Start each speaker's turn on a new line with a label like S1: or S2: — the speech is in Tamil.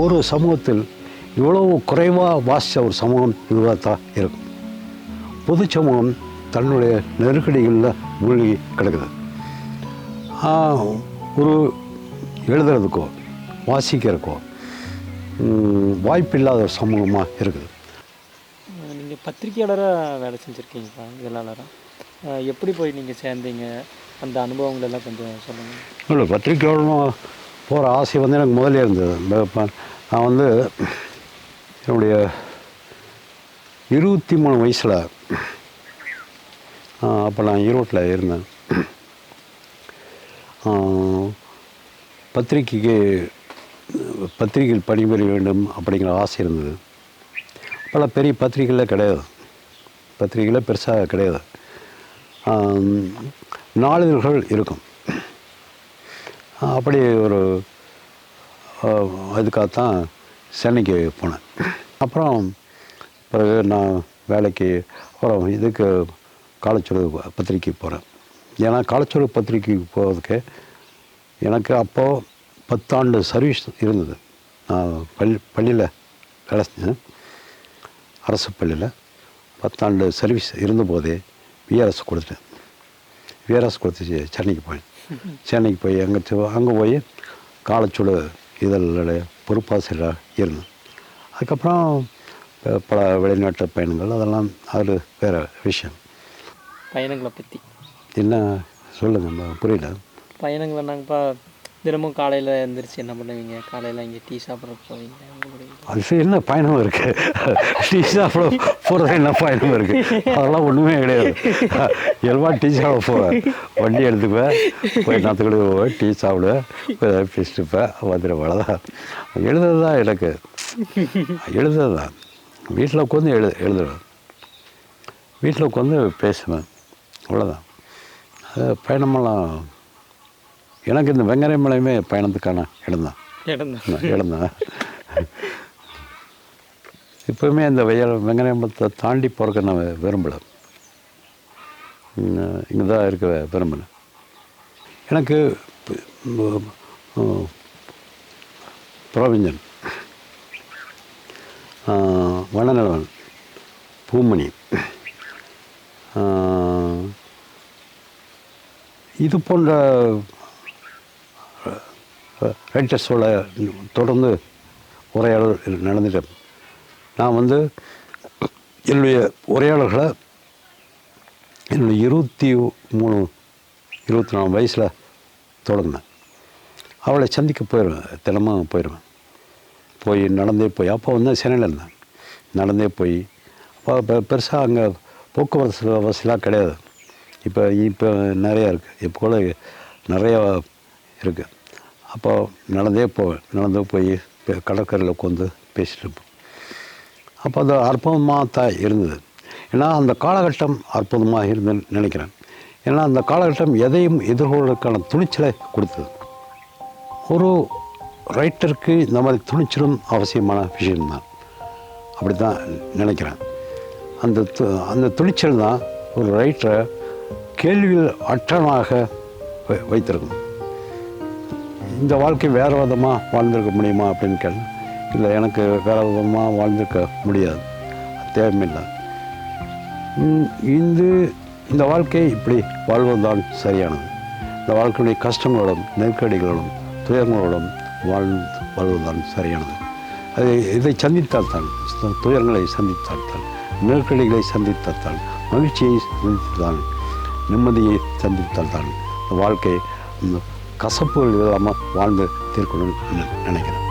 S1: ஒரு சமூகத்தில் இவ்வளவு குறைவாக வாசித்த ஒரு சமூகம் இதுவாக தான் இருக்கும். பொது சமூகம் தன்னுடைய நெருக்கடிகளில் மூழ்கி கிடக்குது. ஒரு எழுதுறதுக்கோ வாசிக்கிறதுக்கோ வாய்ப்பில்லாத ஒரு சமூகமாக இருக்குது.
S2: நீங்கள் பத்திரிக்கையாளராக வேலை செஞ்சுருக்கீங்களா இதழாளராக எப்படி போய் நீங்கள் சேர்ந்தீங்க? அந்த அனுபவங்கள் எல்லாம் கொஞ்சம் சொல்லுங்கள்
S1: இல்லை பத்திரிக்கையாளரும் போகிற ஆசை வந்து எனக்கு முதல்ல இருந்தது. நான் வந்து என்னுடைய இருபத்தி மூணு வயசில் அப்போ நான் ஈரோட்டில் இருந்தேன். பத்திரிகைக்கு பத்திரிக்கைக்கு பத்திரிகையில் பணிபுரிய வேண்டும் அப்படிங்கிற ஆசை இருந்தது. அப்போல்லாம் பெரிய பத்திரிகையில் கிடையாது. பத்திரிகையில் பெருசாக கிடையாது. நாளிதழ்கள் இருக்கும். அப்படி ஒரு இதுக்காக அதுக்காகத்தான் சென்னைக்கு போனேன். அப்புறம் பிறகு நான் வேலைக்கு அப்புறம் இதுக்கு காலச்சுரு பத்திரிக்கைக்கு போகிறேன் ஏன்னா காலச்சுரு பத்திரிக்கைக்கு போகிறதுக்கு எனக்கு அப்போது பத்தாண்டு சர்வீஸ் இருந்தது. நான் பள்ளி பள்ளியில் வேலை செஞ்சேன். அரசு பள்ளியில் பத்தாண்டு சர்வீஸ் இருந்தபோதே விஆர்எஸ் கொடுத்துட்டேன். விஆர்எஸ் கொடுத்து சென்னைக்கு போய். சென்னைக்கு போய் அங்கே அங்கே போய் காலச்சுடு இதழுடைய பொறுப்பாசிரியராக இருந்தேன். அதுக்கப்புறம் பல வெளிநாட்டு பயணங்கள் அதெல்லாம் அது வேறு விஷயம்.
S2: பயணங்களை பற்றி
S1: என்ன சொல்லுங்கள் புரியல.
S2: பயணங்கள் என்னங்கப்பா தினமும் காலையில் எழுந்திரிச்சு என்ன பண்ணுவீங்க? காலையில் இங்கே டீ சாப்பிட்றதுக்கு போவீங்க
S1: அது என்ன பயணம் இருக்குது டீ சாப்பிட போகிறது என்ன பயணம் இருக்குது அதெல்லாம் ஒன்றுமே கிடையாது. இயல்பா டீ சாப்பிட போவேன் வண்டி எடுத்துக்குவேன் போய் நாற்றுக்கடி போவேன் டீ சாப்பிடுவேன் போய் ஏதாவது பேசிட்டுப்பேன் வந்துடும் அவ்வளோதான் எழுதுறது தான் எனக்கு. எழுதுறது தான் வீட்டில் உட்காந்து எழு எழுதுவேன் வீட்டில் உட்காந்து பேசுவேன். அவ்வளோதான் அது பயணமெல்லாம் எனக்கு இந்த வெங்கரை மலையுமே பயணத்துக்கான இடம் தான்
S2: இடம்
S1: இப்போவுமே அந்த வயல் வெங்கடாயம்பலத்தை தாண்டி போகிறக்க நான் விரும்பலை. இங்கே தான் இருக்க விரும்பினேன் எனக்கு பிரபஞ்சன் வனநலவன் பூமணி இது போன்ற ரைட்டர்ஸோட தொடர்ந்து உரையாடல் நடந்துட்டேன் நான் வந்து என்னுடைய உரையாளர்களை என்னுடைய இருபத்தி மூணு இருபத்தி நாலு வயசில் தொடங்கினேன். அவளை சந்திக்க போயிடுவேன் தினமும் போயிடுவேன். போய் நடந்தே போய் அப்போ வந்து சென்னையில் இருந்தேன். நடந்தே போய் அப்போ பெருசாக அங்கே போக்குவரத்து வசதிலாம் கிடையாது. இப்போ இப்போ நிறையா இருக்குது இப்போ கூட நிறையா இருக்குது அப்போ நடந்தே போவேன். நடந்து போய் கடற்கரையில் உட்காந்து பேசிட்டு இருப்போம். அப்போ அது அற்புதமாக தான் இருந்தது. ஏன்னா அந்த காலகட்டம் அற்புதமாக இருந்து நினைக்கிறேன். ஏன்னா அந்த காலகட்டம் எதையும் எதிர்கொள்வதற்கான துணிச்சலை கொடுத்தது. ஒரு ரைட்டருக்கு இந்த மாதிரி துணிச்சலும் அவசியமான விஷயம்தான். அப்படி தான் நினைக்கிறேன். அந்த து- அந்த துணிச்சல் தான் ஒரு ரைட்டரை கேள்வியில் அற்றனாக வை- வைத்திருக்கும் இந்த வாழ்க்கை வேறு விதமாக வாழ்ந்திருக்க முடியுமா அப்படின்னு கேள்வி இல்லை எனக்கு வேறு விதமாக வாழ்ந்திருக்க முடியாது. தேவையில்லை. இந்த இந்த வாழ்க்கை இப்படி வாழ்வதுதான் சரியானது. இந்த வாழ்க்கையுடைய கஷ்டங்களோடும் நெருக்கடிகளோடும் துயரங்களோடும் வாழ் வாழ்வதுதான் சரியானது. அது இதை சந்தித்தால் தான் துயரங்களை சந்தித்தால் தான் நெருக்கடிகளை சந்தித்தால் தான் மகிழ்ச்சியை சந்தித்தால் நிம்மதியை சந்தித்தால் தான் இந்த வாழ்க்கை கசப்புகள் இல்லாமல் வாழ்ந்து தீர்க்கணும்னு நினைக்கிறேன்.